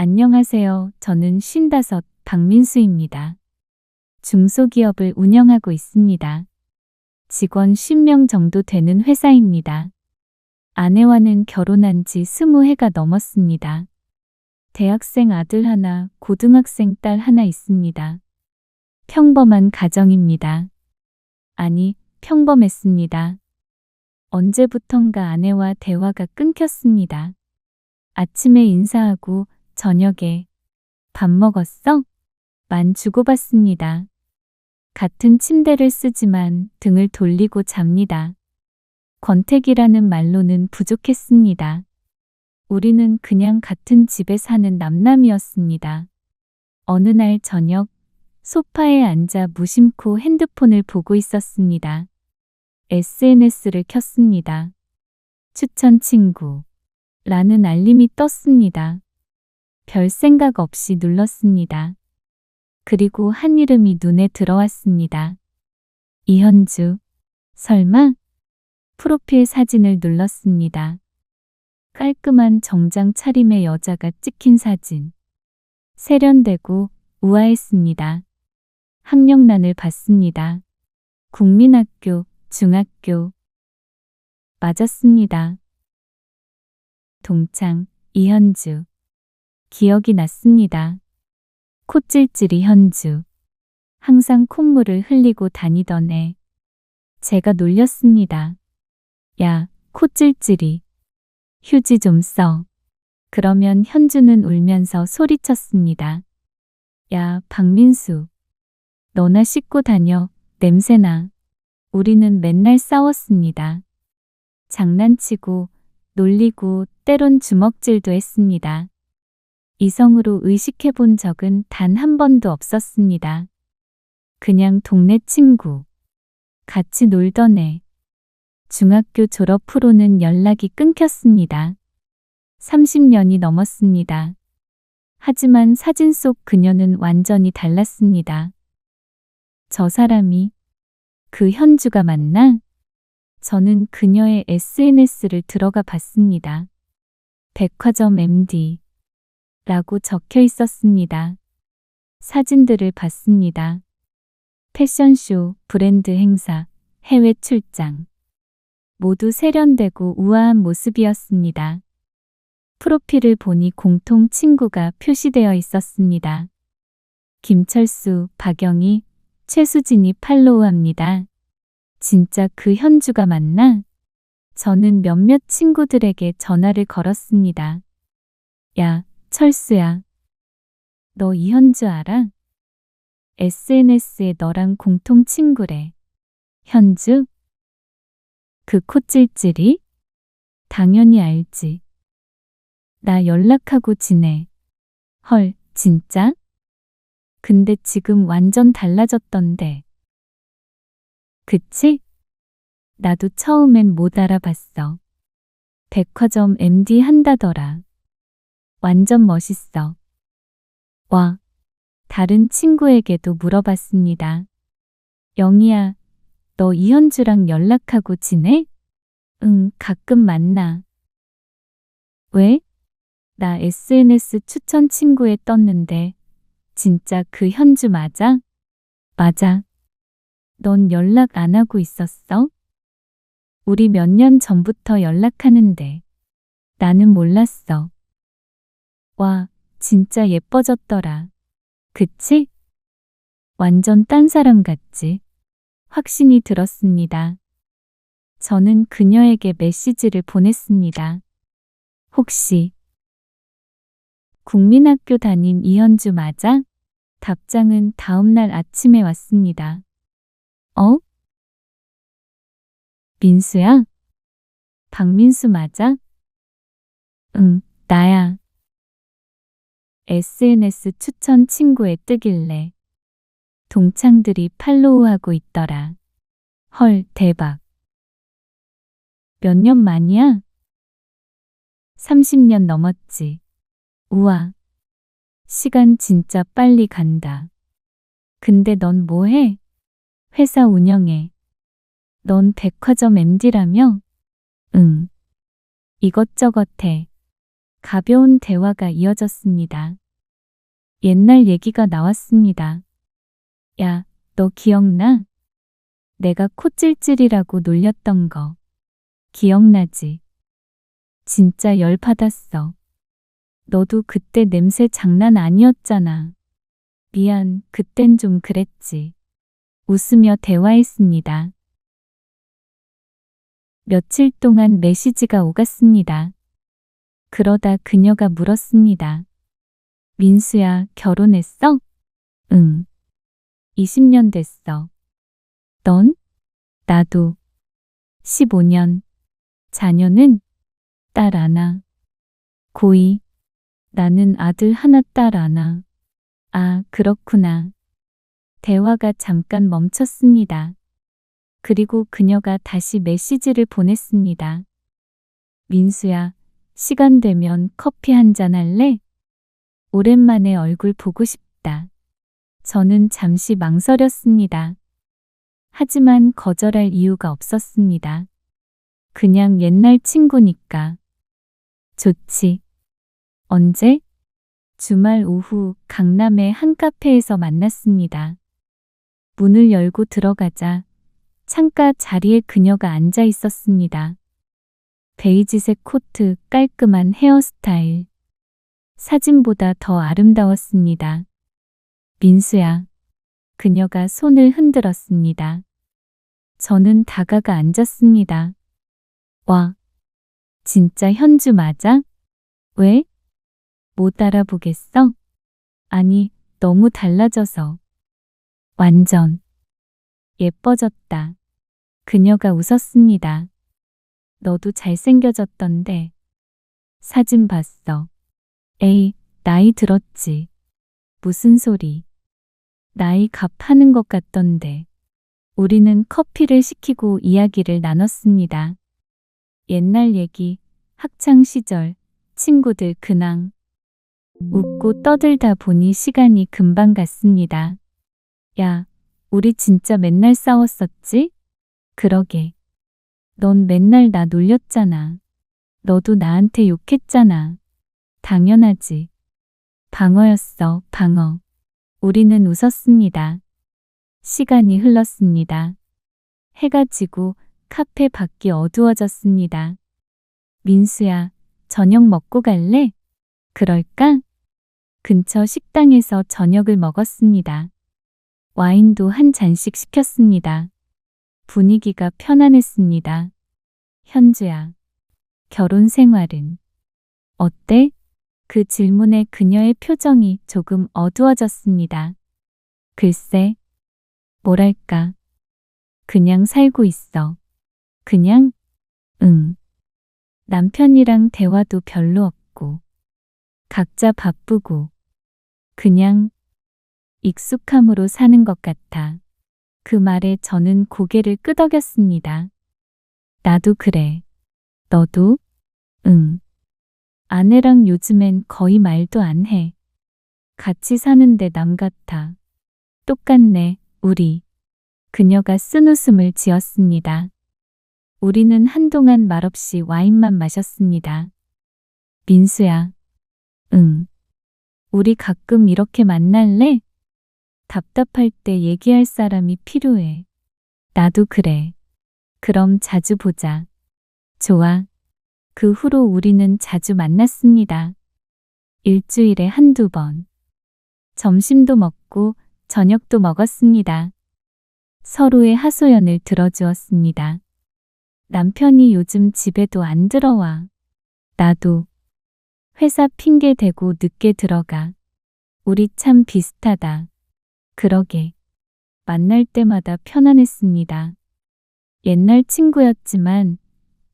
안녕하세요. 저는 쉰다섯 박민수입니다. 중소기업을 운영하고 있습니다. 직원 10명 정도 되는 회사입니다. 아내와는 결혼한 지 20해가 넘었습니다. 대학생 아들 하나, 고등학생 딸 하나 있습니다. 평범한 가정입니다. 아니, 평범했습니다. 언제부턴가 아내와 대화가 끊겼습니다. 아침에 인사하고 저녁에 밥 먹었어? 만 주고받습니다. 같은 침대를 쓰지만 등을 돌리고 잡니다. 권태기라는 말로는 부족했습니다. 우리는 그냥 같은 집에 사는 남남이었습니다. 어느 날 저녁 소파에 앉아 무심코 핸드폰을 보고 있었습니다. SNS를 켰습니다. 추천 친구 라는 알림이 떴습니다. 별 생각 없이 눌렀습니다. 그리고 한 이름이 눈에 들어왔습니다. 이현주. 설마? 프로필 사진을 눌렀습니다. 깔끔한 정장 차림의 여자가 찍힌 사진. 세련되고 우아했습니다. 학력란을 봤습니다. 국민학교, 중학교. 맞았습니다. 동창, 이현주. 기억이 났습니다. 콧질질이 현주. 항상 콧물을 흘리고 다니던 애. 제가 놀렸습니다. 야, 콧질질이. 휴지 좀 써. 그러면 현주는 울면서 소리쳤습니다. 야, 박민수. 너나 씻고 다녀. 냄새나. 우리는 맨날 싸웠습니다. 장난치고, 놀리고, 때론 주먹질도 했습니다. 이성으로 의식해 본 적은 단 한 번도 없었습니다. 그냥 동네 친구. 같이 놀던 애. 중학교 졸업 후로는 연락이 끊겼습니다. 30년이 넘었습니다. 하지만 사진 속 그녀는 완전히 달랐습니다. 저 사람이 그 현주가 맞나? 저는 그녀의 SNS를 들어가 봤습니다. 백화점 MD 라고 적혀 있었습니다. 사진들을 봤습니다. 패션쇼, 브랜드 행사, 해외 출장. 모두 세련되고 우아한 모습이었습니다. 프로필을 보니 공통 친구가 표시되어 있었습니다. 김철수, 박영희, 최수진이 팔로우합니다. 진짜 그 현주가 맞나? 저는 몇몇 친구들에게 전화를 걸었습니다. 야, 철수야. 너 이현주 알아? SNS에 너랑 공통 친구래. 현주? 그 콧질질이? 당연히 알지. 나 연락하고 지내. 헐, 진짜? 근데 지금 완전 달라졌던데. 그치? 나도 처음엔 못 알아봤어. 백화점 MD 한다더라. 완전 멋있어. 와. 다른 친구에게도 물어봤습니다. 영희야, 너 이현주랑 연락하고 지내? 응, 가끔 만나. 왜? 나 SNS 추천 친구에 떴는데, 진짜 그 현주 맞아? 맞아. 넌 연락 안 하고 있었어? 우리 몇 년 전부터 연락하는데, 나는 몰랐어. 와, 진짜 예뻐졌더라. 그치? 완전 딴 사람 같지? 확신이 들었습니다. 저는 그녀에게 메시지를 보냈습니다. 혹시 국민학교 다닌 이현주 맞아? 답장은 다음날 아침에 왔습니다. 어? 민수야? 박민수 맞아? 응, 나야. SNS 추천 친구에 뜨길래 동창들이 팔로우하고 있더라. 헐, 대박. 몇 년 만이야? 30년 넘었지. 우와. 시간 진짜 빨리 간다. 근데 넌 뭐해? 회사 운영해. 넌 백화점 MD라며? 응. 이것저것 해. 가벼운 대화가 이어졌습니다. 옛날 얘기가 나왔습니다. 야, 너 기억나? 내가 코찔찔이라고 놀렸던 거. 기억나지? 진짜 열받았어. 너도 그때 냄새 장난 아니었잖아. 미안, 그땐 좀 그랬지. 웃으며 대화했습니다. 며칠 동안 메시지가 오갔습니다. 그러다 그녀가 물었습니다. 민수야, 결혼했어? 응. 20년 됐어. 넌? 나도. 15년. 자녀는? 딸 하나. 고2. 나는 아들 하나 딸 하나. 아, 그렇구나. 대화가 잠깐 멈췄습니다. 그리고 그녀가 다시 메시지를 보냈습니다. 민수야, 시간 되면 커피 한 잔 할래? 오랜만에 얼굴 보고 싶다. 저는 잠시 망설였습니다. 하지만 거절할 이유가 없었습니다. 그냥 옛날 친구니까. 좋지. 언제? 주말 오후 강남의 한 카페에서 만났습니다. 문을 열고 들어가자 창가 자리에 그녀가 앉아 있었습니다. 베이지색 코트, 깔끔한 헤어스타일. 사진보다 더 아름다웠습니다. 민수야. 그녀가 손을 흔들었습니다. 저는 다가가 앉았습니다. 와. 진짜 현주 맞아? 왜? 못 알아보겠어? 아니, 너무 달라져서. 완전. 예뻐졌다. 그녀가 웃었습니다. 너도 잘생겨졌던데. 사진 봤어. 에이, 나이 들었지. 무슨 소리. 나이 값하는 것 같던데. 우리는 커피를 시키고 이야기를 나눴습니다. 옛날 얘기, 학창 시절, 친구들 근황. 웃고 떠들다 보니 시간이 금방 갔습니다. 야, 우리 진짜 맨날 싸웠었지? 그러게. 넌 맨날 나 놀렸잖아. 너도 나한테 욕했잖아. 당연하지. 방어였어, 방어. 우리는 웃었습니다. 시간이 흘렀습니다. 해가 지고 카페 밖이 어두워졌습니다. 민수야, 저녁 먹고 갈래? 그럴까? 근처 식당에서 저녁을 먹었습니다. 와인도 한 잔씩 시켰습니다. 분위기가 편안했습니다. 현주야, 결혼 생활은 어때? 그 질문에 그녀의 표정이 조금 어두워졌습니다. 글쎄, 뭐랄까. 그냥 살고 있어. 그냥, 응. 남편이랑 대화도 별로 없고, 각자 바쁘고, 그냥 익숙함으로 사는 것 같아. 그 말에 저는 고개를 끄덕였습니다. 나도 그래. 너도? 응. 아내랑 요즘엔 거의 말도 안 해. 같이 사는데 남 같아. 똑같네, 우리. 그녀가 쓴 웃음을 지었습니다. 우리는 한동안 말없이 와인만 마셨습니다. 민수야. 응. 우리 가끔 이렇게 만날래? 답답할 때 얘기할 사람이 필요해. 나도 그래. 그럼 자주 보자. 좋아. 그 후로 우리는 자주 만났습니다. 일주일에 한두 번. 점심도 먹고 저녁도 먹었습니다. 서로의 하소연을 들어주었습니다. 남편이 요즘 집에도 안 들어와. 나도. 회사 핑계 대고 늦게 들어가. 우리 참 비슷하다. 그러게. 만날 때마다 편안했습니다. 옛날 친구였지만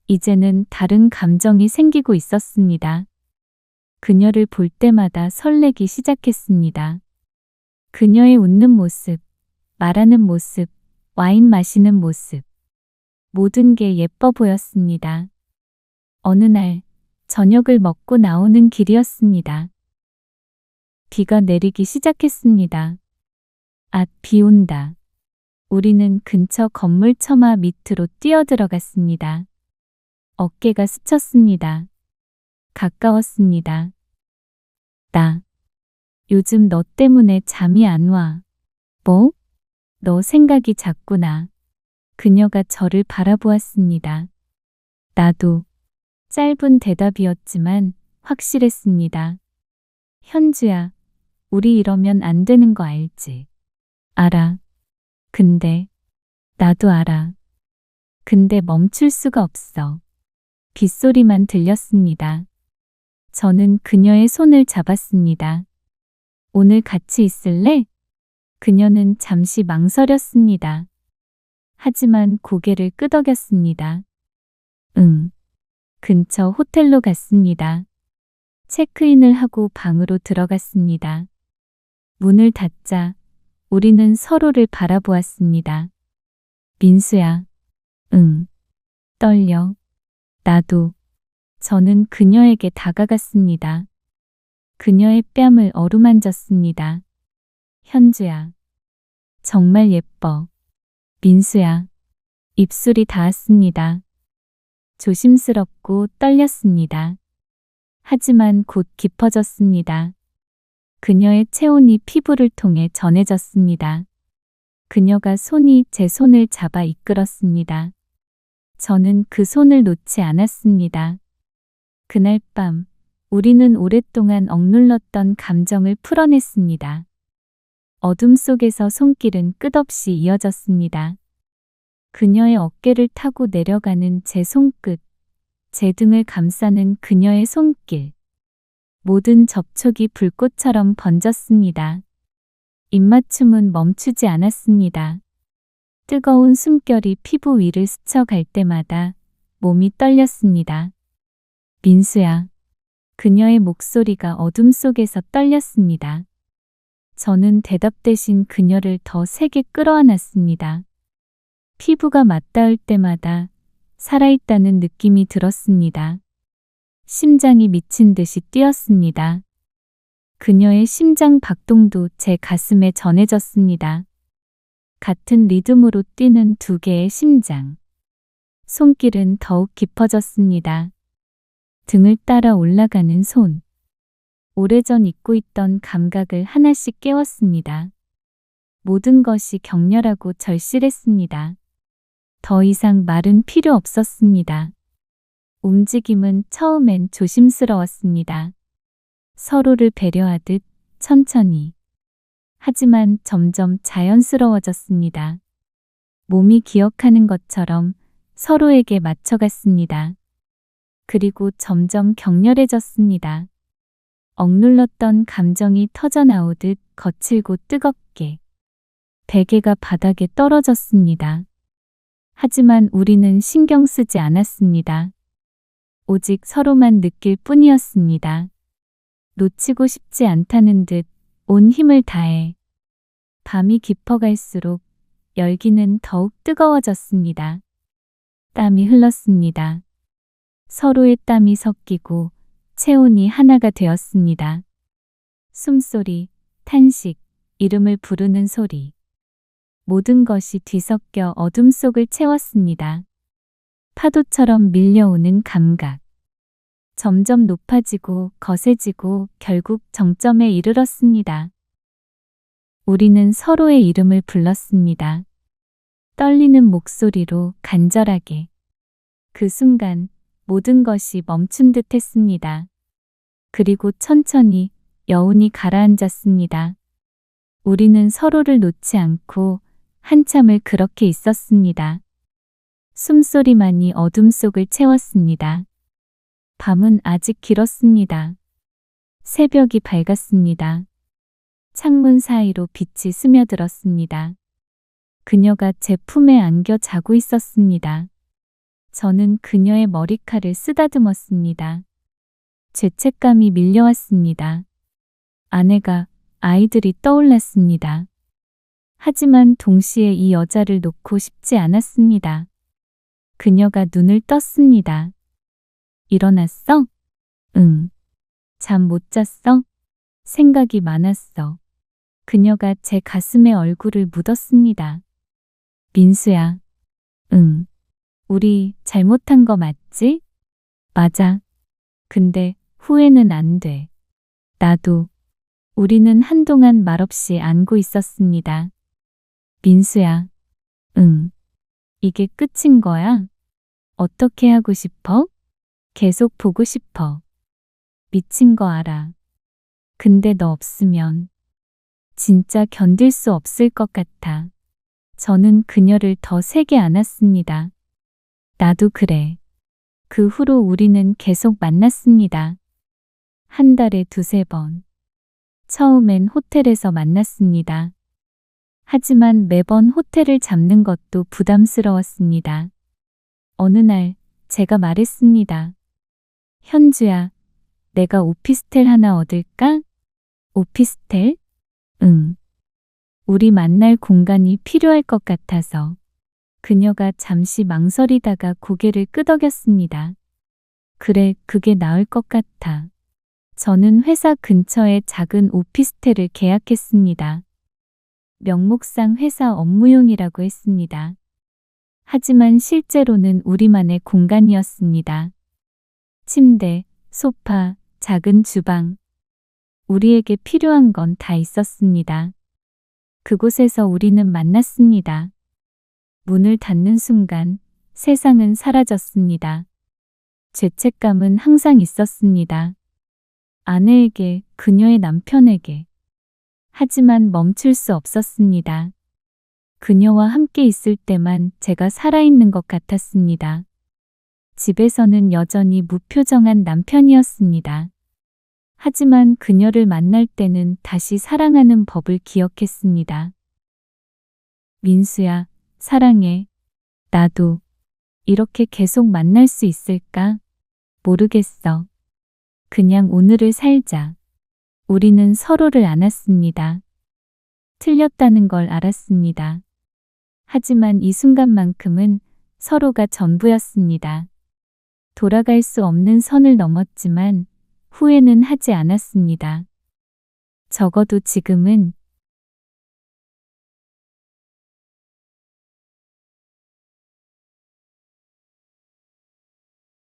이제는 다른 감정이 생기고 있었습니다. 그녀를 볼 때마다 설레기 시작했습니다. 그녀의 웃는 모습, 말하는 모습, 와인 마시는 모습. 모든 게 예뻐 보였습니다. 어느 날 저녁을 먹고 나오는 길이었습니다. 비가 내리기 시작했습니다. 앗, 비 온다. 우리는 근처 건물 처마 밑으로 뛰어들어갔습니다. 어깨가 스쳤습니다. 가까웠습니다. 나 요즘 너 때문에 잠이 안 와. 뭐? 너 생각이 잦구나. 그녀가 저를 바라보았습니다. 나도 짧은 대답이었지만 확실했습니다. 현주야, 우리 이러면 안 되는 거 알지? 알아. 근데 나도 알아. 근데 멈출 수가 없어. 빗소리만 들렸습니다. 저는 그녀의 손을 잡았습니다. 오늘 같이 있을래? 그녀는 잠시 망설였습니다. 하지만 고개를 끄덕였습니다. 응. 근처 호텔로 갔습니다. 체크인을 하고 방으로 들어갔습니다. 문을 닫자 우리는 서로를 바라보았습니다. 민수야. 응. 떨려. 나도. 저는 그녀에게 다가갔습니다. 그녀의 뺨을 어루만졌습니다. 현주야. 정말 예뻐. 민수야. 입술이 닿았습니다. 조심스럽고 떨렸습니다. 하지만 곧 깊어졌습니다. 그녀의 체온이 피부를 통해 전해졌습니다. 그녀가 손이 제 손을 잡아 이끌었습니다. 저는 그 손을 놓지 않았습니다. 그날 밤, 우리는 오랫동안 억눌렀던 감정을 풀어냈습니다. 어둠 속에서 손길은 끝없이 이어졌습니다. 그녀의 어깨를 타고 내려가는 제 손끝, 제 등을 감싸는 그녀의 손길. 모든 접촉이 불꽃처럼 번졌습니다. 입맞춤은 멈추지 않았습니다. 뜨거운 숨결이 피부 위를 스쳐갈 때마다 몸이 떨렸습니다. 민수야. 그녀의 목소리가 어둠 속에서 떨렸습니다. 저는 대답 대신 그녀를 더 세게 끌어안았습니다. 피부가 맞닿을 때마다 살아있다는 느낌이 들었습니다. 심장이 미친 듯이 뛰었습니다. 그녀의 심장 박동도 제 가슴에 전해졌습니다. 같은 리듬으로 뛰는 두 개의 심장. 손길은 더욱 깊어졌습니다. 등을 따라 올라가는 손. 오래전 잊고 있던 감각을 하나씩 깨웠습니다. 모든 것이 격렬하고 절실했습니다. 더 이상 말은 필요 없었습니다. 움직임은 처음엔 조심스러웠습니다. 서로를 배려하듯 천천히. 하지만 점점 자연스러워졌습니다. 몸이 기억하는 것처럼 서로에게 맞춰갔습니다. 그리고 점점 격렬해졌습니다. 억눌렀던 감정이 터져나오듯 거칠고 뜨겁게. 베개가 바닥에 떨어졌습니다. 하지만 우리는 신경 쓰지 않았습니다. 오직 서로만 느낄 뿐이었습니다. 놓치고 싶지 않다는 듯 온 힘을 다해. 밤이 깊어갈수록 열기는 더욱 뜨거워졌습니다. 땀이 흘렀습니다. 서로의 땀이 섞이고 체온이 하나가 되었습니다. 숨소리, 탄식, 이름을 부르는 소리. 모든 것이 뒤섞여 어둠 속을 채웠습니다. 파도처럼 밀려오는 감각. 점점 높아지고 거세지고 결국 정점에 이르렀습니다. 우리는 서로의 이름을 불렀습니다. 떨리는 목소리로 간절하게. 그 순간 모든 것이 멈춘 듯 했습니다. 그리고 천천히 여운이 가라앉았습니다. 우리는 서로를 놓지 않고 한참을 그렇게 있었습니다. 숨소리만이 어둠 속을 채웠습니다. 밤은 아직 길었습니다. 새벽이 밝았습니다. 창문 사이로 빛이 스며들었습니다. 그녀가 제 품에 안겨 자고 있었습니다. 저는 그녀의 머리칼을 쓰다듬었습니다. 죄책감이 밀려왔습니다. 아내가 아이들이 떠올랐습니다. 하지만 동시에 이 여자를 놓고 싶지 않았습니다. 그녀가 눈을 떴습니다. 일어났어? 응. 잠 못 잤어? 생각이 많았어. 그녀가 제 가슴에 얼굴을 묻었습니다. 민수야. 응. 우리 잘못한 거 맞지? 맞아. 근데 후회는 안 돼. 나도. 우리는 한동안 말없이 안고 있었습니다. 민수야. 응. 이게 끝인 거야? 어떻게 하고 싶어? 계속 보고 싶어. 미친 거 알아. 근데 너 없으면 진짜 견딜 수 없을 것 같아. 저는 그녀를 더 세게 안았습니다. 나도 그래. 그 후로 우리는 계속 만났습니다. 한 달에 두세 번. 처음엔 호텔에서 만났습니다. 하지만 매번 호텔을 잡는 것도 부담스러웠습니다. 어느 날 제가 말했습니다. 현주야, 내가 오피스텔 하나 얻을까? 오피스텔? 응. 우리 만날 공간이 필요할 것 같아서. 그녀가 잠시 망설이다가 고개를 끄덕였습니다. 그래, 그게 나을 것 같아. 저는 회사 근처에 작은 오피스텔을 계약했습니다. 명목상 회사 업무용이라고 했습니다. 하지만 실제로는 우리만의 공간이었습니다. 침대, 소파, 작은 주방. 우리에게 필요한 건 다 있었습니다. 그곳에서 우리는 만났습니다. 문을 닫는 순간 세상은 사라졌습니다. 죄책감은 항상 있었습니다. 아내에게, 그녀의 남편에게. 하지만 멈출 수 없었습니다. 그녀와 함께 있을 때만 제가 살아있는 것 같았습니다. 집에서는 여전히 무표정한 남편이었습니다. 하지만 그녀를 만날 때는 다시 사랑하는 법을 기억했습니다. 민수야, 사랑해. 나도. 이렇게 계속 만날 수 있을까? 모르겠어. 그냥 오늘을 살자. 우리는 서로를 안았습니다. 틀렸다는 걸 알았습니다. 하지만 이 순간만큼은 서로가 전부였습니다. 돌아갈 수 없는 선을 넘었지만 후회는 하지 않았습니다. 적어도 지금은